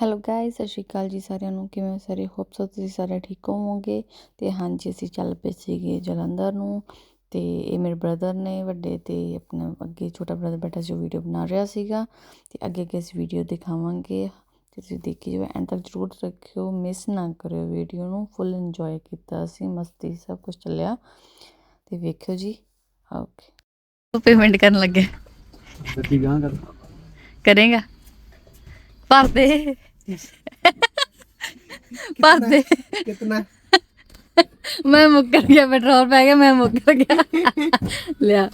Hello guys ਸਤਿ ਸ਼੍ਰੀ ਅਕਾਲ ਜੀ ਸਾਰਿਆਂ ਨੂੰ। ਕਿਵੇਂ ਹੋ ਸਾਰੇ? ਹੋਪ ਸੋ ਤੁਸੀਂ ਸਾਰੇ ਠੀਕ ਹੋਵੋਗੇ। ਤੇ ਹਾਂਜੀ ਅਸੀਂ ਚੱਲ ਪਏ ਸੀਗੇ ਜਲੰਧਰ ਨੂੰ। ਤੇ ਇਹ ਮੇਰੇ ਬ੍ਰਦਰ ਨੇ ਵੱਡੇ ਤੇ ਆਪਣਾ ਅੱਗੇ ਛੋਟਾ ਬ੍ਰਦਰ ਬੈਠਾ ਸੀ ਉਹ ਵੀਡੀਓ ਬਣਾ ਰਿਹਾ ਸੀਗਾ। ਤੇ ਅੱਗੇ ਅੱਗੇ ਇਸ ਵੀਡੀਓ ਦਿਖਾਵਾਂਗੇ। ਤੇ ਤੁਸੀਂ ਦੇਖੀ ਜਾਓ ਐਂਡ ਤੱਕ ਜ਼ਰੂਰ ਰੱਖਿਓ ਮਿਸ ਨਾ ਕਰਿਓ ਵੀਡੀਓ ਨੂੰ। ਫੁੱਲ ਇੰਜੋਏ ਕੀਤਾ ਅਸੀਂ ਮਸਤੀ ਸਭ ਕੁਝ ਚੱਲਿਆ। ਤੇ ਵੇਖਿਓ ਜੀ। ਓਕੇ ਤੂੰ ਪੇਮੈਂਟ ਕਰਨ ਲੱਗੇ। ਗੱਡੀ ਗਾਂ ਕਰ। ਕਰੇਗਾ? ਭਰ ਦੇ ਭਰ ਦੇ ਕਿਤਨਾ? ਮੈਂ ਮੁੱਕਰ ਗਿਆ ਪੈਟਰੋਲ ਪੈ ਗਿਆ ਮੈਂ ਮੁੱਕਰ ਗਿਆ। ਲਿਆ।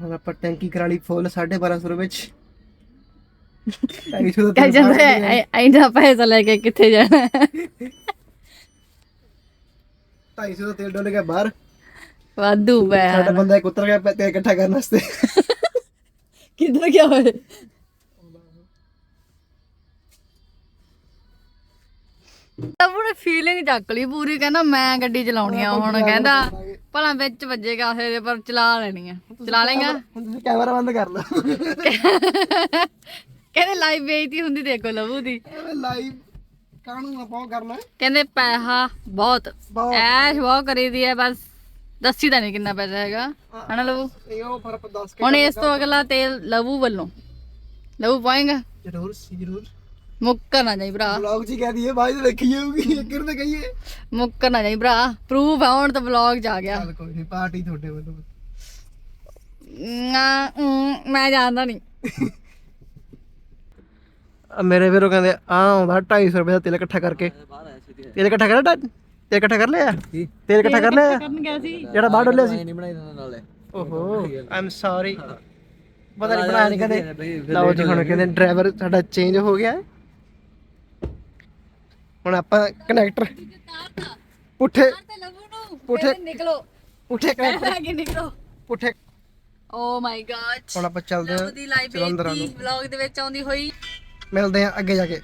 ਹੁਣ ਆਪਾਂ ਟੈਂਕੀ ਕਰਾ ਲਈ ਫੁੱਲ 1250 ਰੁਪਏ ਵਿੱਚ। 250 ਕਹਿ ਜਾਂਦਾ ਐਂਦਾ ਪੈਸਾ ਲੈ ਕੇ ਕਿੱਥੇ ਜਾਣਾ। ਹੈ? 250 ਦਾ ਤੇਲ ਡੋਲ ਗਿਆ ਬਾਹਰ। ਵਾਧੂ ਪੈ ਸਾਡਾ ਬੰਦਾ ਇੱਕ ਉਤਰ ਗਿਆ ਪੈ- ਤੇਲ ਇਕੱਠਾ ਕਰਨ ਵਾਸਤੇ। ਕਿੱਧਰ ਗਿਆ ਹੋਏ ਤਾਂ ਉਹਨੇ ਫੀਲਿੰਗ ਚੱਕ ਲਈ ਪੂਰੀ ਕਹਿੰਦਾ ਮੈਂ ਗੱਡੀ ਚਲਾਉਣੀ ਆ ਹੁਣ ਕਹਿੰਦਾ ਭਲਾ ਵਿੱਚ ਵੱਜੇਗਾ ਫਿਰ ਪਰ ਚਲਾ ਲੈਣੀ ਆ। ਚਲਾ ਲੇਗਾ ਕੈਮਰਾ ਬੰਦ ਕਰ ਲਓ। ਕਹਿੰਦੇ ਲਾਈਵ ਬੇਇੱਜ਼ਤੀ ਹੁੰਦੀ ਦੇਖੋ ਲਵੂ ਦੀ। ਲਾਈਵ ਕਾਹਨੂੰ ਆਪਾਂ ਕਰਨਾ। ਕਹਿੰਦੇ ਪੈਸਾ ਬਹੁਤ ਬਹੁਤ। ਐਸ਼ ਬਹੁਤ ਕਰੀਦੀ ਹੈ ਬਸ। ਦੱਸੀ ਤਾਂ ਨਹੀਂ ਕਿੰਨਾ ਪੈਸਾ ਹੈਗਾ। ਹਨਾ ਲਵੂ? ਇਹ ਉਹ ਪਰ ਆਪਾਂ ਦੱਸ ਕੇ ਹੁਣ ਇਸ ਤੋਂ ਅਗਲਾ ਤੇਲ ਲਵੂ ਵੱਲੋਂ। ਲਵੂ ਪਾਏਗਾ? ਜ਼ਰੂਰ ਸੀ ਜ਼ਰੂਰ। ਮੁੱਕਰ ਨਾ ਜਾਈ ਭਰਾ। ਵਲੌਗ ਜੀ ਕਹਿ ਦਈਏ ਬਾਅਦ ਦੇਖੀ ਜਾਊਗੀ ਅੱਗੇ ਨੂੰ ਤਾਂ ਕਹੀਏ। ਮੁੱਕਰ ਨਾ ਜਾਈ ਭਰਾ। ਪ੍ਰੂਫ ਆ ਹੁਣ ਤਾਂ ਵਲੌਗ ਚ ਆ ਗਿਆ। ਚੱਲ ਕੋਈ ਨਹੀਂ ਪਾਰਟੀ ਤੁਹਾਡੇ ਵੱਲੋਂ। ਨਾ, ਊਂ, ਮੈਂ ਜਾਣਦਾ ਨਹੀਂ। ਮੇਰੇ ਵੀਰੋ ਕਹਿੰਦੇ ਆ ਆਉਂਦਾ 250 ਰੁਪਏ ਦਾ ਤੇਲ ਇਕੱਠਾ ਕਰਕੇ। ਤੇਲ ਇਕੱਠਾ ਕਰ ਤੇਲ ਇਕੱਠਾ ਕਰ ਲਿਆ? ਤੇਲ ਇਕੱਠਾ ਕਰ ਲਿਆ? ਕਰਨ ਗਿਆ ਸੀ। ਜਿਹੜਾ ਬਾਹਰ ਡੋਲਿਆ ਸੀ? ਨਹੀਂ ਬਣਾਈ ਦਿੰਦਾ ਨਾਲੇ। ਓਹੋ ਆਮ ਸੌਰੀ ਪਤਾ ਨਹੀਂ ਬਣਾਇਆ ਨਹੀਂ ਕਹਿੰਦੇ ਲਓ ਜੀ ਹੁਣ ਕਹਿੰਦੇ ਡਰਾਈਵਰ ਸਾਡਾ ਚੇਂਜ ਹੋ ਗਿਆ। ਹੈ। ਹੁਣ ਆਪਾਂ ਕਨੈਕਟਰ ਪੁੱਠੇ ਨੂੰ ਪੁੱਠੇ- ਨਿਕਲੋ। ਪੁੱਠੇ ਕਨੈਕਟਰ ਨਿਕਲੋ। ਪੁੱਠੇ ਓ ਮਾਈ ਗॉड ਹੁਣ ਆਪਾਂ ਚੱਲਦੇ ਹਾਂ ਦੀ ਲਾਈਵ ਜਲੰਧਰਾਂ ਬੇਇੱਜ਼ਤੀ ਵਲੌਗ ਦੇ ਵਿੱਚ ਆਉਂਦੀ ਹੋਈ। ਮਿਲਦੇ ਹਾਂ ਅੱਗੇ ਜਾ ਕੇ।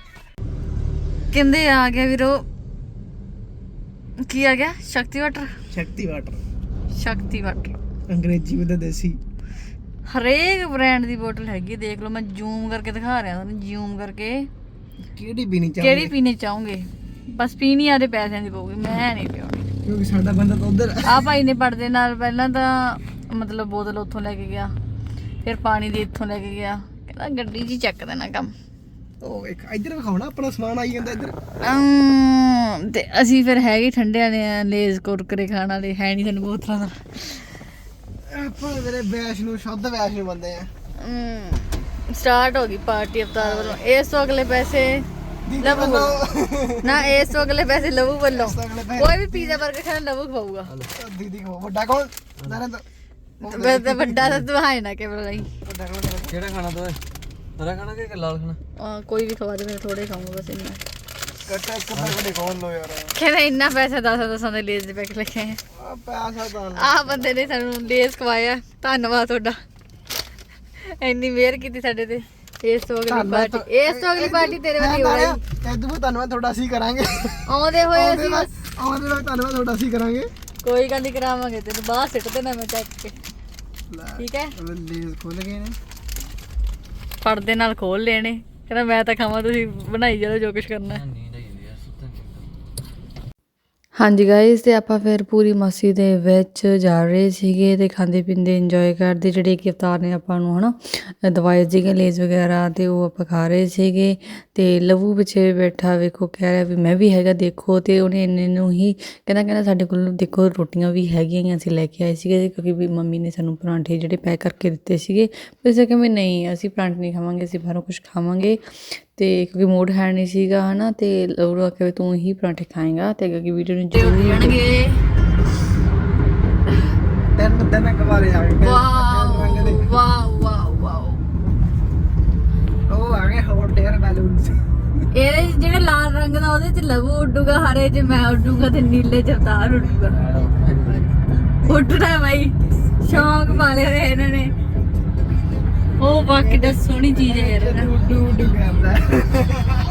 ਕਹਿੰਦੇ ਆ ਗਿਆ ਵੀਰੋ ਕੀ ਆ ਗਿਆ? Shakti water? Shakti water. Shakti water. ਅੰਗਰੇਜ਼ੀ ਵਿੱਚ ਦੇਸੀ। ਹਰੇਕ ਬ੍ਰਾਂਡ ਦੀ ਬੋਤਲ ਹੈਗੀ ਦੇਖ ਲਓ ਮੈਂ ਜ਼ੂਮ ਕਰਕੇ ਦਿਖਾ ਰਿਹਾ ਤੁਹਾਨੂੰ ਜ਼ੂਮ ਕਰਕੇ। ਕਿਹੜੀ ਵੀ ਨਹੀਂ ਕਿਹੜੀ ਪੀਣੀ ਚਾਹੋਗੇ? ਬਸ ਪੀਣੀ ਆਦੇ ਪੈਸਿਆਂ ਦੀ ਪਊਗੀ ਮੈਂ ਨਹੀਂ ਪੀਣੀ। ਕਿਉਂਕਿ ਸਾਡਾ ਬੰਦਾ ਤਾਂ ਉਧਰ ਆ। ਭਾਈ ਨੇ ਪੜਦੇ ਨਾਲ ਪਹਿਲਾਂ ਤਾਂ ਮਤਲਬ ਬੋਤਲ ਉੱਥੋਂ ਲੈ ਕੇ ਗਿਆ ਫਿਰ ਪਾਣੀ ਦੀ ਇੱਥੋਂ ਲੈ ਕੇ ਗਿਆ ਕਹਿੰਦਾ ਗੱਡੀ 'ਚ ਹੀ ਚੱਕ ਦੇਣਾ ਕੰਮ। ਉਹ ਇੱਕ ਇੱਧਰ ਵਿਖਾਉਣਾ ਆਪਣਾ ਸਮਾਨ ਆਈ ਜਾਂਦਾ ਇੱਧਰ। ਅਮ, ਤੇ ਅਸੀਂ ਫਿਰ ਹੈਗੇ ਠੰਡੇ ਵਾਲੇ ਆ ਲੇਜ਼ ਕੁਰਕਰੇ ਖਾਣ ਵਾਲੇ ਹੈ ਨਹੀਂ ਸਾਨੂੰ ਬੋਤਲਾਂ ਦਾ। ਆਪਾਂ ਮੇਰੇ ਵੈਸ਼ ਨੂੰ ਸ਼ੁੱਧ ਵੈਸ਼ ਨੂੰ ਬੰਦੇ ਆ। ਸਟਾਰਟ ਹੋ ਗਈ ਪਾਰਟੀ ਅਵਤਾਰ ਵੱਲੋਂ। ਇਸ ਤੋਂ ਅਗਲੇ ਪੈਸੇ ਲਵੂ ਵੱਲੋਂ। ਨਾ ਇਸ ਤੋਂ ਅਗਲੇ ਪੈਸੇ ਲਵੂ ਵੱਲੋਂ। ਅਗਲੇ ਪੈਸੇ- ਕੋਈ ਵੀ ਪੀਜ਼ਾ 버ਗਰ ਖਾਣਾ ਲਵੂ ਖਵਾਊਗਾ ਦੀਦੀ ਕੋ ਵੱਡਾ ਕੌਣ? ਨਰਿੰਦਰ। ਤੇ ਵੱਡਾ ਤਾਂ ਤੂੰ ਹੈ ਨਾ ਕੇਵਲ ਨਹੀਂ ਵੱਡਾ ਕੌਣ? ਹੈ? ਕਿਹੜਾ ਖਾਣਾ ਤੂੰ ਹਰਾ ਖਾਣਾ ਕਿ ਲਾਲ ਖਾਣਾ ਅਹ ਕੋਈ ਵੀ ਖਵਾ ਦੇ ਮੈਂ ਥੋੜੇ ਖਾਊਂਗਾ ਬਸ ਇੰਨਾ। ਕੱਟਾ ਇੱਕ ਪੈਸੇ ਵੱਡੇ ਕੌਣ ਲੋ ਯਾਰ। ਕਹਿੰਦਾ ਇੰਨਾ ਪੈਸਾ ਦਸਾਂ ਦਸਾਂ ਦੇ ਲੇਜ਼ ਦੇ ਪੈਕ ਲਿਖੇ ਹੈ ਆ ਪੈਸਾ ਤਾਂ ਆਹ ਬੰਦੇ ਨੇ ਸਾਨੂੰ ਲੇਜ਼ ਖਵਾਇਆ ਧੰਨਵਾਦ ਤੁਹਾਡਾ। ਇੰਨੀ ਮਿਹਰ ਕੀਤੀ ਸਾਡੇ ਤੇ। ਇਸ ਤੋਂ ਅਗਲੀ ਧੰਨਵਾਦ ਪਾਰਟੀ ਇਸ ਤੋਂ ਅਗਲੀ ਪਾਰਟੀ ਤੇਰੇ ਵੱਲ ਹੀ ਹੋਣੀ ਐਦੂ ਵੀ ਧੰਨਵਾਦ ਤੁਹਾਡਾ ਅਸੀਂ ਕਰਾਂਗੇ। ਆਉਂਦੇ ਹੋਏ ਆਉਂਦੇ ਅਸੀਂ ਆਉਂਦੇ ਨਾਲ ਧੰਨਵਾਦ ਤੁਹਾਡਾ ਅਸੀਂ ਕਰਾਂਗੇ। ਕੋਈ ਗੱਲ ਨਹੀਂ ਕਰਾਵਾਂਗੇ ਤੈਨੂੰ ਬਾਹਰ ਸਿੱਟ ਦੇਣਾ ਮੈਂ ਚੱਕ ਕੇ। ਠੀਕ ਹੈ? ਲੇਜ਼ ਖੁੱਲ ਗਏ ਨੇ। ਪਰਦੇ ਨਾਲ ਖੋਲ ਲੈਣੇ। ਕਹਿੰਦਾ, ਮੈਂ ਤਾਂ ਖਾਵਾਂ, ਤੁਸੀਂ ਬਣਾਈ ਜਾਓ ਜੋ ਕੁਝ ਕਰਨਾ ਹੈ ਨੀਂਦ ਆਈ ਜਾਂਦੀ ਆ ਸੁੱਤਾ ਨਹੀਂ ਹਾਂਜੀ ਗਾਇਸ ਤੇ ਆਪਾਂ ਫਿਰ ਪੂਰੀ ਮਸਤੀ ਦੇ ਵਿੱਚ ਜਾ ਰਹੇ ਸੀਗੇ ਤੇ ਖਾਂਦੇ ਪੀਂਦੇ ਇੰਜੋਏ ਕਰਦੇ ਜਿਹੜੇ ਕਿ ਅਵਤਾਰ ਨੇ ਆਪਾਂ ਨੂੰ ਹਨਾ ਦਵਾਈ ਸੀਗੇ ਲੇਜ਼ ਵਗੈਰਾ ਤੇ ਉਹ ਆਪਾਂ ਖਾ ਰਹੇ ਸੀਗੇ ਤੇ ਲਵੂ ਪਿੱਛੇ ਬੈਠਾ ਵੇਖੋ, ਕਹਿ ਰਿਹਾ ਵੀ ਮੈਂ ਵੀ ਹੈਗਾ ਦੇਖੋ ਤੇ ਉਹਨੇ ਇੰਨੇ ਨੂੰ ਹੀ ਕਹਿੰਦਾ ਕਹਿੰਦਾ ਸਾਡੇ ਕੋਲ ਦੇਖੋ ਰੋਟੀਆਂ ਵੀ ਹੈਗੀਆਂ ਹੀ, ਅਸੀਂ ਲੈ ਕੇ ਆਏ ਸੀਗੇ ਕਿਉਂਕਿ ਵੀ ਮੰਮੀ ਨੇ ਸਾਨੂੰ ਪਰਾਂਠੇ ਜਿਹੜੇ ਪੈਕ ਕਰਕੇ ਦਿੱਤੇ ਸੀਗੇ ਪਰ ਅਸੀਂ ਕਿਹਾ ਵੀ ਨਹੀਂ, ਅਸੀਂ ਪਰਾਂਠੇ ਨਹੀਂ ਖਾਵਾਂਗੇ, ਅਸੀਂ ਬਾਹਰੋਂ ਕੁਝ ਖਾਵਾਂਗੇ ਤੇ ਕਿਉਂਕਿ ਮੂਡ ਹੈ ਨਹੀਂ ਸੀਗਾ ਹਨਾ ਤੇ ਲਵਰੂ ਆਖਿਆ ਵੀ ਤੂੰ ਹੀ ਪਰਾਂਠੇ ਖਾਏਗਾ ਤੇ ਅੱਗੇ ਵੀਡੀਓ ਨੂੰ ਜ਼ਰੂਰ ਜਾਣਗੇ। ਤਿੰਨ ਦਿਨ ਕਵਾਰੇ ਆ ਗਏ। Wow wow wow. ਵਾਓ ਉਹ ਆ ਗਏ ਹੌਟ 에ਅਰ ਬੈਲੂਨਸ ਇਹਦੇ ਜਿਹੜਾ ਲਾਲ ਰੰਗ ਦਾ ਉਹਦੇ ਚ ਲਵੂ ਉੱਡੂਗਾ ਹਰੇ 'ਚ ਮੈਂ ਉੱਡੂਗਾ ਤੇ ਨੀਲੇ 'ਚ ਅਵਤਾਰ ਉੱਡੂਗਾ। ਉੱਡਣਾ ਬਾਈ। ਸ਼ੌਂਕ ਪਾ ਲਿਆ ਹੋਇਆ ਇਹਨਾਂ ਨੇ। ਉਹ ਬਾਕੀ ਦਾ ਸੋਹਣੀ ਚੀਜ਼ ਹੈ ਯਾਰ ਉੱਡੂ ਉੱਡੂ ਕਰਦਾ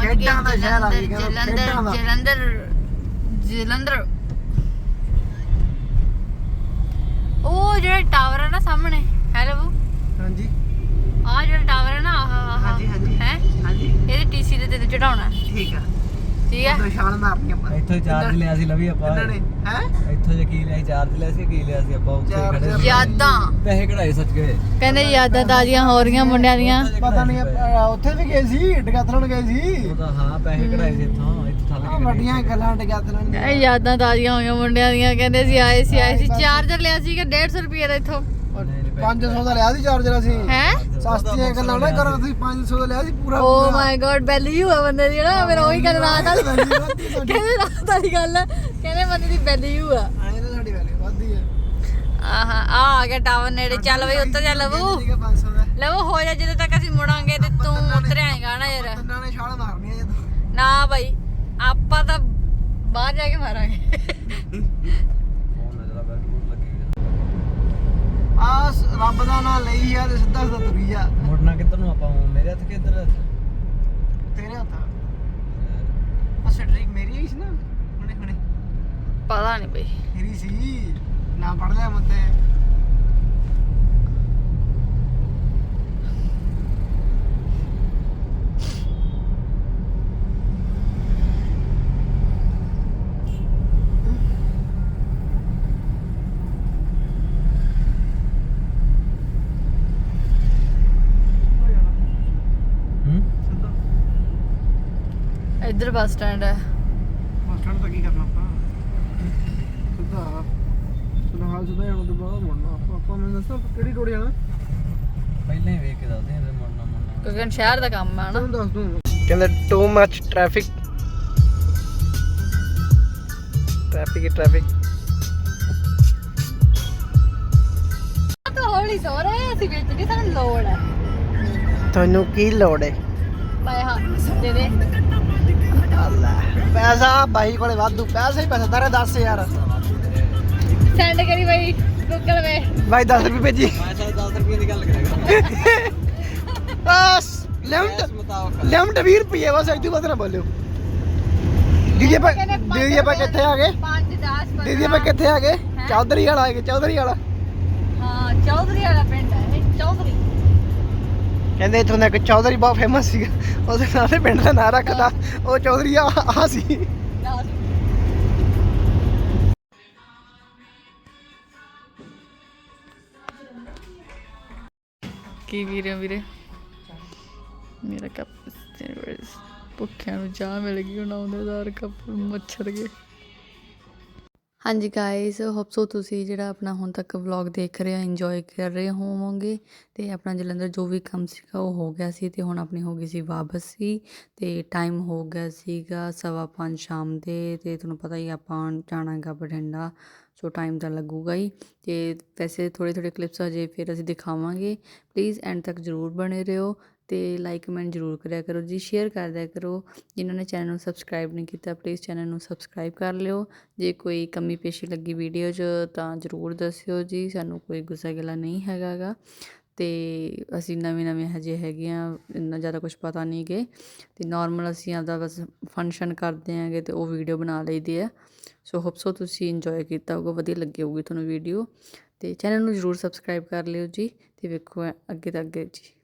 ਪਹੁੰਚ ਗਏ ਖੇਡਾਂ ਦਾ ਸ਼ਹਿਰ ਆ ਜੀ, ਕਹਿੰਦਾ ਜਲੰਧਰ ਖੇਡਾਂ ਦਾ। ਜਲੰਧਰ ਜਲੰਧਰ। ਉਹ ਜਿਹੜਾ ਟਾਵਰ ਹੈ ਨਾ ਸਾਹਮਣੇ ਹੈਲੋ। ਹਾਂਜੀ। ਆ ਜਿਹੜਾ ਟਾਵਰ ਹੈ ਨਾ ਆਹ ਆਹ ਹਾਂਜੀ, ਹਾਂਜੀ। ਹੈ? ਹਾਂਜੀ। ਇਹਦੇ ਟੀਸੀ ਦੇ ਤੇ ਚੜਾਉਣਾ ਠੀਕ ਆ। ਠੀਕ ਹੈ? ਦੋ ਛਾਲ ਮਾਰਨੀ ਆਪਾਂ। ਇੱਥੋਂ ਚਾਰਜ ਲਿਆ ਸੀ ਲਵੀ ਆਪਾਂ। ਇਹਨਾਂ ਨੇ ਹੈ? ਇੱਥੋਂ ਜੇ ਕੀ ਲਿਆ ਸੀ ਚਾਰਜ ਲਿਆ ਸੀ ਕੀ ਲਿਆ ਸੀ ਆਪਾਂ ਉੱਥੇ ਚਾਰਜ ਖੜੇ ਸੀ। ਯਾਦਾਂ। ਪੈਸੇ ਕਢਾਏ ਸੱਚ ਗਏ ਕਹਿੰਦੇ ਯਾਦਾਂ ਤਾਜ਼ੀਆਂ ਹੋ ਰਹੀਆਂ ਮੁੰਡਿਆਂ ਦੀਆਂ। ਪਤਾ ਨਹੀਂ ਆਪਾਂ ਉੱਥੇ ਵੀ ਗਏ ਸੀ ਡਗਾਤਲਣ ਗਏ ਸੀ। ਉਹ ਤਾਂ ਹਾਂ ਪੈਸੇ ਕਢਾਏ ਸੀ ਇੱਥੋਂ ਇੱਥੋਂ ਥੱਲੇ ਆਹ ਵੱਡੀਆਂ ਗੱਲਾਂ ਡਗਾਤਲਣ ਇਹ ਯਾਦਾਂ ਤਾਜ਼ੀਆਂ ਹੋਈਆਂ ਮੁੰਡਿਆਂ ਦੀਆਂ ਕਹਿੰਦੇ ਸੀ ਆਏ ਸੀ ਆਏ ਸੀ। ਚਾਰਜਰ ਲਿਆ ਸੀਗਾ 150 ਰੁਪਏ ਦਾ ਇੱਥੋਂ। 500 ਦਾ ਲਿਆ ਸੀ ਚਾਰਜਰ ਅਸੀਂ। ਹੈ? ਸਸਤੀਆਂ ਗੱਲਾਂ ਨਾ ਕਰੋ ਤੁਸੀਂ 500 ਦਾ ਲਿਆ ਸੀ ਪੂਰਾ ਓ ਮਾਈ ਗॉड ਵੈਲਿਊ ਆ ਬੰਦੇ ਦੀ ਨਾ ਮੇਰਾ ਉਹੀ ਗੱਲ ਰਾਤ ਵਾਲੀ ਕਹਿੰਦੇ ਰਾਤ ਵਾਲੀ ਗੱਲ ਆ, ਕਹਿੰਦੇ ਬੰਦੇ ਦੀ ਵੈਲਿਊ ਆ। ਆਏ ਤਾਂ ਸਾਡੀ ਵੈਲਿਊ ਵੱਧਦੀ ਹੈ ਆਹਾ ਆ ਆ ਗਿਆ ਟਾਵਰ ਨੇੜੇ ਚੱਲ ਬਈ ਉੱਤਰ ਜਾ ਲਵੂ। ਠੀਕ ਹੈ 500 ਦਾ। ਲਵੂ ਹੋ ਜਾ ਜਦੋਂ ਤੱਕ ਅਸੀਂ ਮੁੜਾਂਗੇ ਤੇ ਤੂੰ ਉਤਰ ਆਏਗਾ ਨਾ ਯਾਰ। ਤਿੰਨਾਂ ਨੇ ਛਾਲ ਮਾਰਨੀ ਹੈ ਜਦੋਂ। ਨਾ ਬਈ ਆਪਾਂ ਤਾਂ ਬਾਹਰ ਜਾ ਕੇ ਮਾਰਾਂਗੇ ਫੋਨ ਨਜ਼ਰ ਆ ਬੈਲ ਬੂਟ ਲੱਗੀ ਆ ਰੱਬ ਦਾ ਨਾਮ ਲਈ ਆ ਤੇ ਸਿੱਧਾ ਸਿੱਧਾ ਤੁਰੀ ਆ। ਮੁੜਨਾ ਕਿੱਧਰ ਨੂੰ ਆਪਾਂ ਮੇਰੇ ਹੱਥ ਕਿੱਧਰ ਤੇਰੇ ਹੱਥ ਆ। ਸਟ੍ਰੀਕ ਮੇਰੀ ਹੀ ਸੀ ਨਾ? ਹੁਣੇ ਹੁਣੇ। ਪਤਾ ਨਹੀਂ ਬਈ। ਮੇਰੀ ਸੀ। ਨਾ ਪੜ ਲਿਆ ਮੱਤੇ ਇੱਧਰ ਬੱਸ ਸਟੈਂਡ ਹੈ। ਬੱਸ ਸਟੈਂਡ ਤਾਂ ਕੀ ਕਰਨਾ ਆਪਾਂ? ਸਿੱਧਾ ਹਾਲ ਸਿੱਧਾ ਜਾਣਾ ਤੋਂ ਬਾਅਦ ਮੁੜਨਾ ਆਪਾਂ। ਆਪਾਂ ਮੈਨੂੰ ਦੱਸੋ ਕਿਹੜੀ ਰੋਡ ਜਾਣਾ? ਪਹਿਲਾਂ ਹੀ ਵੇਖ ਕੇ ਦੱਸਦੇ ਹਾਂ ਮੁੜਨਾ ਮੁੜਨਾ। ਕਿਉਂਕਿ ਸ਼ਹਿਰ ਦਾ ਕੰਮ ਆ ਨਾ। ਤੁਹਾਨੂੰ ਦੱਸ ਦੂੰ। ਕਹਿੰਦੇ ਟੂ ਮੱਚ ਟ੍ਰੈਫਿਕ ਟ੍ਰੈਫਿਕ ਹੀ ਟ੍ਰੈਫਿਕ ਤੂੰ ਹੌਲੀ ਸੋ ਰਿਹਾ ਅਸੀਂ ਵਿੱਚ ਦੀ ਸਾਨੂੰ ਲੋੜ ਹੈ। ਤੁਹਾਨੂੰ ਕੀ ਲੋੜ ਹੈ? ਪਾਏ ਹਾਂ ਦੇ ਦੇ। ਪੈਸਾ ਬਾਈ ਕੋਲੇ ਵਾਧੂ। ਪੈਸਾ ਹੀ ਪੈਸਾ ਤਾਰੇ 10000 ਸੈਂਡ ਕਰੀ ਬਈ ਗੂਗਲ ਵੇ ਬਾਈ 10 ਰੁਪਏ ਭੇਜੀ। ਮੈਂ ਤਾਂ 10 ਰੁਪਏ ਦੀ ਗੱਲ ਕਰੇਗਾ ਬਸ ਲਿਮਟ ਲਿਮਟ 20 ਰੁਪਏ ਬਸ ਇੱਥੇ ਬਸ ਨਾ ਬੋਲਿਓ। ਦੀਦੀ ਆਪਾਂ ਦੀਦੀ ਆਪਾਂ ਕਿੱਥੇ ਆ ਗਏ 5 10 ਦੀਦੀ ਆਪਾਂ ਕਿੱਥੇ ਆ ਗਏ ਚੌਧਰੀ ਵਾਲਾ ਆ ਗਏ ਚੌਧਰੀ ਵਾਲਾ। ਹਾਂ ਚੌਧਰੀ ਵਾਲਾ ਪਿੰਡ ਹੈ ਇਹ। ਚੌਧਰੀ ਕਹਿੰਦੇ ਇੱਥੋਂ ਦਾ ਇੱਕ ਚੌਧਰੀ ਬਹੁਤ ਫੇਮਸ ਸੀਗਾ। ਉਹਦੇ ਨਾਲ ਤੇ ਪਿੰਡ ਦਾ ਨਾਂ ਰੱਖਦਾ ਉਹ ਚੌਧਰੀ ਆ ਆ ਸੀ। ਕੀ ਵੀਰੇ ਵੀਰੇ? ਮੇਰਾ ਕੱਪ ਭੁੱਖਿਆਂ ਨੂੰ ਚਾਹ ਮਿਲ ਗਈ ਉਹਨਾਂ ਆਉਂਦੇ ਦਾਰ ਕੱਪ ਮੱਛਰ ਗਏ। ਹਾਂਜੀ ਗਾਇਸ ਹੋਪ ਸੋ ਤੁਸੀਂ ਜਿਹੜਾ ਆਪਣਾ ਹੁਣ ਤੱਕ ਵਲੌਗ ਦੇਖ ਰਹੇ ਹੋ ਇੰਜੋਏ ਕਰ ਰਹੇ ਹੋਵੋਗੇ। ਤੇ ਆਪਣਾ ਜਲੰਧਰ ਜੋ ਵੀ ਕੰਮ ਸੀਗਾ ਉਹ ਹੋ ਗਿਆ ਸੀ ਤੇ ਹੁਣ ਆਪਣੀ ਹੋ ਗਈ ਸੀ ਵਾਪਸੀ। ਤੇ ਟਾਈਮ ਹੋ ਗਿਆ ਸੀਗਾ ਸਵਾ ਪੰਜ ਸ਼ਾਮ ਦੇ ਤੇ ਤੁਹਾਨੂੰ ਪਤਾ ਹੀ ਆਪਾਂ ਜਾਣਾ ਹੈਗਾ ਬਠਿੰਡਾ ਸੋ ਟਾਈਮ ਤਾਂ ਲੱਗੂਗਾ ਹੀ। ਤੇ ਵੈਸੇ ਥੋੜੇ ਥੋੜੇ ਕਲਿੱਪਸ ਅਜੇ ਫਿਰ ਅਸੀਂ ਦਿਖਾਵਾਂਗੇ। ਪਲੀਜ਼ ਐਂਡ ਤੱਕ ਜਰੂਰ ਬਣੇ ਰਹੋ। ਅਤੇ ਲਾਈਕ ਕਮੈਂਟ ਜਰੂਰ ਕਰਿਆ ਕਰੋ ਜੀ ਸ਼ੇਅਰ ਕਰ ਦਿਆ ਕਰੋ। ਜਿਨ੍ਹਾਂ ਨੇ ਚੈਨਲ ਨੂੰ ਸਬਸਕ੍ਰਾਈਬ ਨਹੀਂ ਕੀਤਾ ਪਲੀਜ਼ ਚੈਨਲ ਨੂੰ ਸਬਸਕ੍ਰਾਈਬ ਕਰ ਲਿਓ। ਜੇ ਕੋਈ ਕਮੀ ਪੇਸ਼ੀ ਲੱਗੀ ਵੀਡੀਓ 'ਚ, ਤਾਂ ਜਰੂਰ ਦੱਸਿਓ ਜੀ, ਸਾਨੂੰ ਕੋਈ ਗੁੱਸਾ ਗਿਲਾ ਨਹੀਂ ਹੈਗਾਗਾ ਤੇ ਅਸੀਂ ਨਵੇਂ ਨਵੇਂ ਹਜੇ ਹੈਗੇ ਆ, ਇੰਨਾ ਜ਼ਿਆਦਾ ਕੁਝ ਪਤਾ ਨਹੀਂ ਗੇ। ਤੇ ਨਾਰਮਲ ਅਸੀਂ ਆਪਦਾ ਬਸ ਫੰਕਸ਼ਨ ਕਰਦੇ ਆਂਗੇ ਤੇ ਉਹ ਵੀਡੀਓ ਬਣਾ ਲਈਦੀ ਆ। ਸੋ ਹੋਪ ਸੋ ਤੁਸੀਂ ਇੰਜੋਏ ਕੀਤਾ ਹੋਊਗਾ, ਵਧੀਆ ਲੱਗੀ ਹੋਊਗੀ ਤੁਹਾਨੂੰ ਵੀਡੀਓ ਤੇ ਚੈਨਲ ਨੂੰ ਜਰੂਰ ਸਬਸਕ੍ਰਾਈਬ ਕਰ ਲਿਓ ਜੀ, ਤੇ ਵੇਖੋ ਅੱਗੇ ਤੱਕ ਅੱਗੇ ਜੀ।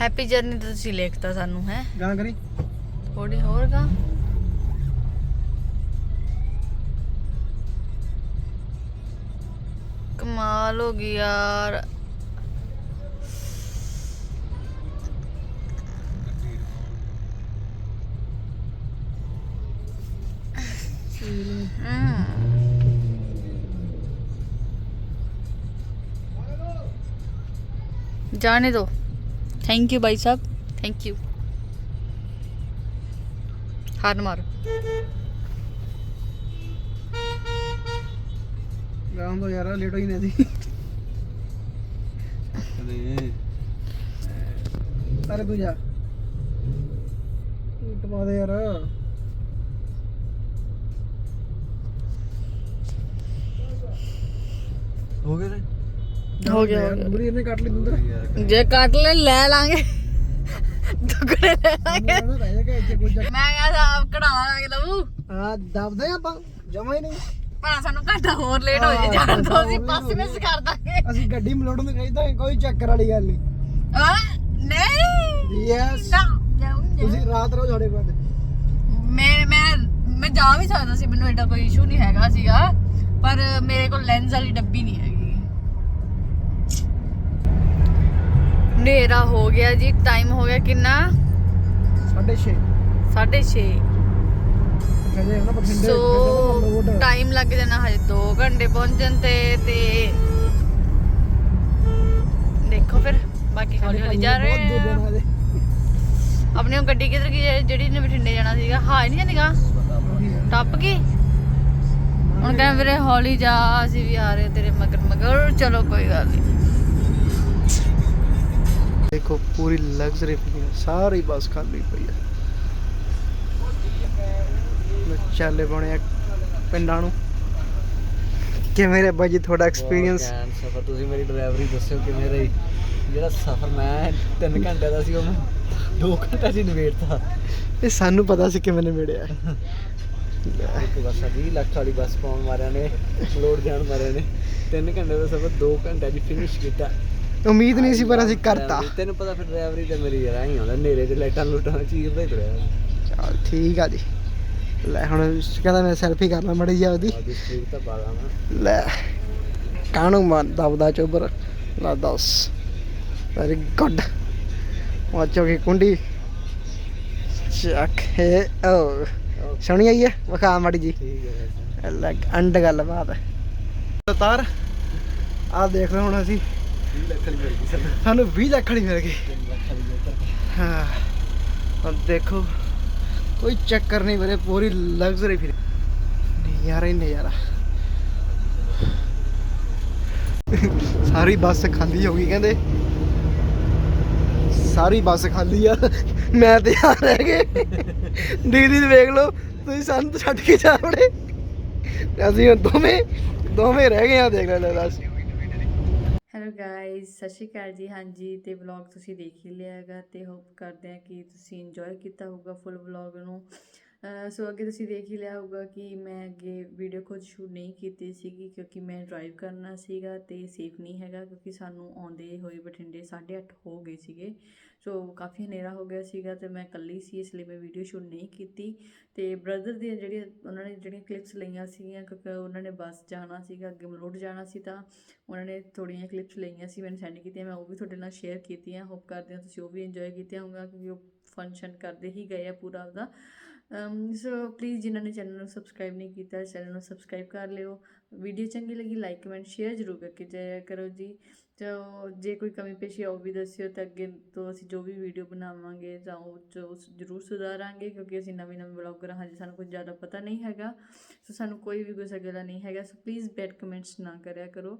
ਹੈਪੀ ਜਰਨੀ ਤਾਂ ਤੁਸੀਂ ਲਿਖਤਾ ਸਾਨੂੰ ਹੈ? ਗਾਣਾ ਕਰੀ। ਥੋੜੀ ਹੋਰ ਗਾ। ਕਮਾਲ ਹੋ ਗਈ ਯਾਰ। ਹੂੰ। जाने दो थैंक यू भाई साहब थैंक यू हार मारो ਗਾਉਂ ਦੋ ਯਾਰ ਲੇਟ ਹੋਈ ਨੇ ਸੀ ਕਦੇ ਅਰੇ ਤੂੰ ਜਾ ਟਪਾ ਦੇ ਯਾਰ ਹੋ ਗਏ ਨੇ ਹੋ ਗਿਆ, ਹੋ ਗਿਆ। ਇਹਨੇ ਕੱਟ ਲਈ ਯਾਰ ਜੇ ਕੱਟ ਲੈ ਲੈ ਲਾਂਗੇ। ਟੁਕੜੇ ਲੈ ਲਾਂਗੇ। ਰਹਿ ਮੈਂ ਕਿਹਾ ਸਾਬ ਕਢਾ ਲਾਂਗੇ ਲਵੂ। ਆ ਦਬਦੇ ਆਪਾਂ ਜਮਾ ਹੀ ਨਹੀਂ। ਪਰ ਸਾਨੂੰ ਘੰਟਾ ਹੋਰ ਲੇਟ ਹੋ ਜੇ ਜਾਣ ਤੋਂ ਅਸੀਂ ਬੱਸ ਮਿਸ ਕਰ ਦਾਂਗੇ। ਅਸੀਂ ਗੱਡੀ ਮਲੋੜਨ ਨੂੰ ਕਹਿੰਦਾ ਕੋਈ ਚੱਕਰ ਵਾਲੀ ਗੱਲ ਨਹੀਂ। ਹਾਂ ਨਹੀਂ। ਯੈਸ ਨਾ ਜਾਊਂ ਤੁਸੀਂ ਰਾਤ ਰਹੋ ਸਾਡੇ ਕੋਲ ਮੈਂ ਮੈਂ ਮੈਂ ਜਾ ਵੀ ਸਕਦਾ ਸੀ ਮੈਨੂੰ ਐਡਾ ਕੋਈ ਇਸ਼ੂ ਨਹੀਂ ਹੈਗਾ ਸੀਗਾ। ਪਰ ਮੇਰੇ ਕੋਲ ਲੈਂਸ ਵਾਲੀ ਡੱਬੀ ਨਹੀਂ ਹੈਗੀ। ਹਨੇਰਾ ਹੋ ਗਿਆ ਜੀ ਟਾਈਮ ਹੋ ਗਿਆ ਕਿੰਨਾ? 6:30 6:30 ਕਹਿੰਦੇ ਨਾ ਬਠਿੰਡੇ ਸੋ ਟਾਈਮ ਲੱਗ ਜਾਣਾ ਹਜੇ 2 ਘੰਟੇ ਪਹੁੰਚਣ ਤੇ ਤੇ ਦੇਖੋ ਫਿਰ ਬਾਕੀ ਹੌਲੀ ਹੌਲੀ ਜਾ ਰਹੇ ਆਪਣੀ ਉਹ ਗੱਡੀ ਕਿੱਧਰ ਗਈ ਜਿਹੜੀ ਨੇ ਬਠਿੰਡੇ ਜਾਣਾ ਸੀਗਾ। ਹਾਂ ਨਹੀਂ ਜਾਂਦੀਗਾ ਟੱਪ ਗਈ? ਹੁਣ ਕਹਿੰਦੇ ਵੀਰੇ ਹੌਲੀ ਜਾ ਅਸੀਂ ਵੀ ਆ ਰਹੇ ਤੇਰੇ ਮਗਰ ਮਗਰ ਚਲੋ ਕੋਈ ਗੱਲ ਨਹੀਂ। ਦੇਖੋ ਪੂਰੀ ਲਗਜ਼ਰੀ ਪਈ ਹੈ ਸਾਰੀ ਬੱਸ ਖਾਲੀ ਪਈ ਹੈ। ਚਾਲੇ ਬਣੇ ਪਿੰਡਾਂ ਨੂੰ। ਕਿਵੇਂ ਰਿਹਾ ਬਾਜੀ ਤੁਹਾਡਾ ਐਕਸਪੀਰੀਅੰਸ ਸਫਰ ਤੁਸੀਂ ਮੇਰੀ ਡਰਾਈਵਰੀ ਦੱਸਿਓ ਕਿਵੇਂ ਰਹੀ ਜਿਹੜਾ ਸਫਰ ਮੈਂ 3 ਘੰਟੇ ਦਾ ਸੀ ਉਹ ਮੈਂ 2 ਘੰਟੇ ਚ ਨਿਬੇੜਤਾ। ਇਹ ਸਾਨੂੰ ਪਤਾ ਸੀ ਕਿਵੇਂ ਨੇ ਮਿਲਿਆ ਇੱਕ ਬੱਸ ਆ 20 ਲੱਖ ਵਾਲੀ ਬੱਸ ਪਾਉਣ ਮਾਰਿਆ ਨੇ ਲੋਡ ਜਾਣ ਮਾਰਿਆ ਨੇ। 3 ਘੰਟੇ ਦਾ ਸਫਰ 2 ਘੰਟੇ ਚ ਫਿਨਿਸ਼ ਕੀਤਾ। ਉਮੀਦ ਨਹੀਂ ਸੀ ਪਰ ਅਸੀਂ ਕਰਤਾ। ਤੈਨੂੰ ਪਤਾ ਫਿਰ ਡਰਾਈਵਰੀ ਤੇ ਮੇਰੀ ਯਾਰ ਹੀ ਆਉਂਦਾ ਨੇਰੇ ਤੇ ਲਾਈਟਾਂ ਲੂਟਾਂ ਚੀਰਦਾ ਹੀ ਤੁਰਿਆ ਚਲ ਠੀਕ ਆ ਜੀ। ਲੈ ਹੁਣ ਕਹਿੰਦਾ ਮੈਂ ਸੈਲਫੀ ਕਰ ਲਾਂ ਮੜੀ ਜਾ ਉਹਦੀ ਲੈ ਕਾਣੂ ਮਨ ਦਬਦਾ ਚੋਬਰ ਲਾ ਦੱਸ। ਵੈਰੀ ਗੁੱਡ ਵਾਚੋ ਕੀ ਕੁੰਡੀ। ਚੱਕ ਹੈ ਓ। ਸੁਣੀ ਆਈ ਹੈ? ਵਿਖਾ ਮੜੀ ਜੀ ਠੀਕ ਹੈ ਲੈ ਅੰਡ ਗੱਲ ਬਾਤ ਹੈ ਤਾਰ ਆ ਦੇਖ ਲਓ ਹੁਣ ਅਸੀਂ। 20 ਲੱਖ ਵਾਲੀ ਮਿਲ ਗਈ। ਸਾਨੂੰ ਸਾਨੂੰ 20 ਲੱਖ ਵਾਲੀ ਮਿਲ ਗਈ। 3 ਲੱਖ ਵਾਲੀ ਉੱਤਰ ਹਾਂ। ਹੁਣ ਦੇਖੋ ਕੋਈ ਚੱਕਰ ਨਹੀਂ ਵੀਰੇ ਪੂਰੀ ਲਗਜ਼ਰੀ ਫਿਰ। ਨਜ਼ਾਰਾ ਹੀ ਨਜ਼ਾਰਾ। ਸਾਰੀ ਬੱਸ ਖਾਲੀ ਹੋ ਗਈ ਕਹਿੰਦੇ। ਸਾਰੀ ਬੱਸ ਖਾਲੀ ਆ। ਮੈਂ ਤੇ ਆ ਰਹਿ ਗਏ। ਦੀਦੀ ਵੇਖ ਲਓ ਤੁਸੀਂ ਸਾਨੂੰ ਛੱਡ ਕੇ ਜਾ ਤੇ ਅਸੀਂ ਦੋਵੇਂ ਦੋਵੇਂ ਰਹਿ ਗਏ ਆ ਦੇਖ ਲੈ ਦੱਸ। ਹੈਲੋ ਗਾਇਸ ਸਤਿ ਸ਼੍ਰੀ ਅਕਾਲ ਜੀ। ਹਾਂਜੀ, ਤੇ ਵਲੌਗ ਤੁਸੀਂ ਦੇਖ ਹੀ ਲਿਆ ਹੈਗਾ ਤੇ ਹੋਪ ਕਰਦੇ ਆ ਕਿ ਤੁਸੀਂ ਇੰਜੋਏ ਕੀਤਾ ਹੋਊਗਾ ਫੁੱਲ ਵਲੌਗ ਨੂੰ। ਸੋ ਅੱਗੇ ਤੁਸੀਂ ਦੇਖ ਹੀ ਲਿਆ ਹੋਊਗਾ ਕਿ ਮੈਂ ਅੱਗੇ ਵੀਡੀਓ ਖੁਦ ਸ਼ੂਟ ਨਹੀਂ ਕੀਤੀ ਸੀਗੀ ਕਿਉਂਕਿ ਮੈਂ ਡਰਾਈਵ ਕਰਨਾ ਸੀਗਾ ਤੇ ਸੇਫ ਨਹੀਂ ਹੈਗਾ ਕਿਉਂਕਿ ਸਾਨੂੰ ਆਉਂਦੇ ਹੋਏ ਬਠਿੰਡੇ 8:30 ਹੋ ਗਏ ਸੀਗੇ। ਸੋ ਕਾਫੀ ਹਨੇਰਾ ਹੋ ਗਿਆ ਸੀਗਾ ਤੇ ਮੈਂ ਇਕੱਲੀ ਸੀ ਇਸ ਲਈ ਮੈਂ ਵੀਡੀਓ ਸ਼ੂਟ ਨਹੀਂ ਕੀਤੀ ਤੇ ਬ੍ਰਦਰ ਦੀਆਂ ਜਿਹੜੀਆਂ ਉਹਨਾਂ ਨੇ ਜਿਹੜੀਆਂ ਕਲਿੱਪਸ ਲਈਆਂ ਸੀਗੀਆਂ ਕਿਉਂਕਿ ਉਹਨਾਂ ਨੇ ਬੱਸ ਜਾਣਾ ਸੀਗਾ, ਅੱਗੇ ਮਲੋਟ ਜਾਣਾ ਸੀ ਤਾਂ ਉਹਨਾਂ ਨੇ ਥੋੜੀਆਂ ਕਲਿੱਪਸ ਲਈਆਂ ਸੀ, ਮੈਨੂੰ ਸੈਂਡ ਕੀਤੀਆਂ, ਮੈਂ ਉਹ ਵੀ ਤੁਹਾਡੇ ਨਾਲ ਸ਼ੇਅਰ ਕੀਤੀਆਂ ਹੋਪ ਕਰਦੇ ਹਾਂ ਤੁਸੀਂ ਉਹ ਵੀ ਇੰਜੋਏ ਕੀਤੀਆਂ ਹੋਊਗਾ ਕਿਉਂਕਿ ਉਹ ਫੰਕਸ਼ਨ ਕਰਦੇ ਹੀ ਗਏ ਆ ਪੂਰਾ ਉਹਦਾ ਸੋ ਪਲੀਜ਼ ਜਿਨ੍ਹਾਂ ਨੇ ਚੈਨਲ ਨੂੰ ਸਬਸਕ੍ਰਾਈਬ ਨਹੀਂ ਕੀਤਾ ਚੈਨਲ ਨੂੰ ਸਬਸਕ੍ਰਾਈਬ ਕਰ ਲਿਓ। ਵੀਡੀਓ ਚੰਗੀ ਲੱਗੀ ਲਾਈਕ ਕਮੈਂਟ ਸ਼ੇਅਰ ਜ਼ਰੂਰ ਕਰਕੇ ਜਾਇਆ ਕਰੋ ਜੀ। ਤੋ ਜੇ ਕੋਈ ਕਮੀ ਪੇਸ਼ੀ ਆ, ਉਹ ਵੀ ਦੱਸਿਓ ਤਾਂ ਅੱਗੇ ਤੋਂ ਅਸੀਂ ਜੋ ਵੀ ਵੀਡੀਓ ਬਣਾਵਾਂਗੇ ਤਾਂ ਉਹ 'ਚ ਜ਼ਰੂਰ ਸੁਧਾਰਾਂਗੇ, ਕਿਉਂਕਿ ਅਸੀਂ ਨਵੇਂ ਨਵੇਂ ਬਲੌਗਰ ਹਾਂ ਜੀ ਸਾਨੂੰ ਕੁਝ ਜ਼ਿਆਦਾ ਪਤਾ ਨਹੀਂ ਹੈਗਾ। ਸੋ ਸਾਨੂੰ ਕੋਈ ਵੀ ਗੁੱਸਾ ਗਿਲਾ ਨਹੀਂ ਹੈਗਾ। ਸੋ ਪਲੀਜ਼ ਬੈਡ ਕਮੈਂਟਸ ਨਾ ਕਰਿਆ ਕਰੋ।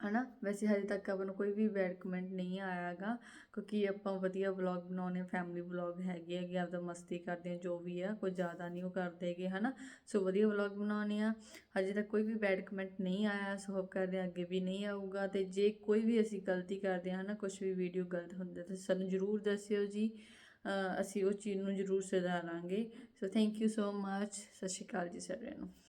ਹਨਾ? ਵੈਸੇ ਹਜੇ ਤੱਕ ਆਪਾਂ ਨੂੰ ਕੋਈ ਵੀ ਬੈਡ ਕਮੈਂਟ ਨਹੀਂ ਆਇਆਗਾ ਕਿਉਂਕਿ ਆਪਾਂ ਵਧੀਆ ਵਲੌਗ ਬਣਾਉਨੇ ਫੈਮਿਲੀ ਵਲੌਗ ਹੈਗੇ ਹੈਗੇ, ਆਪਦਾ ਮਸਤੀ ਕਰਦੇ ਆ ਜੋ ਵੀ ਆ, ਕੋਈ ਜ਼ਿਆਦਾ ਨਹੀਂ ਉਹ ਕਰਦੇ ਕਰਦੇਗੇ ਹਨਾ? ਸੋ ਵਧੀਆ ਵਲੌਗ ਬਣਾਉਨੇ ਆ ਹਜੇ ਤੱਕ ਕੋਈ ਵੀ ਬੈਡ ਕਮੈਂਟ ਨਹੀਂ ਆਇਆ, ਸੋ ਹੋਪ ਕਰਦੇ ਆ ਅੱਗੇ ਵੀ ਨਹੀਂ ਆਊਗਾ, ਤੇ ਜੇ ਕੋਈ ਵੀ ਅਸੀਂ ਗਲਤੀ ਕਰਦੇ ਹਾਂ ਨਾ ਕੁਝ ਵੀ ਵੀਡੀਓ ਗਲਤ ਹੁੰਦਾ, ਤਾਂ ਸਾਨੂੰ ਜ਼ਰੂਰ ਦੱਸਿਓ ਜੀ। ਅਸੀਂ ਉਹ ਚੀਜ਼ ਨੂੰ ਜ਼ਰੂਰ ਸੁਧਾਰਾਂਗੇ। ਸੋ ਥੈਂਕ ਯੂ ਸੋ ਮੱਚ ਸਤਿ ਸ਼੍ਰੀ ਅਕਾਲ ਜੀ ਸਾਰਿਆਂ ਨੂੰ।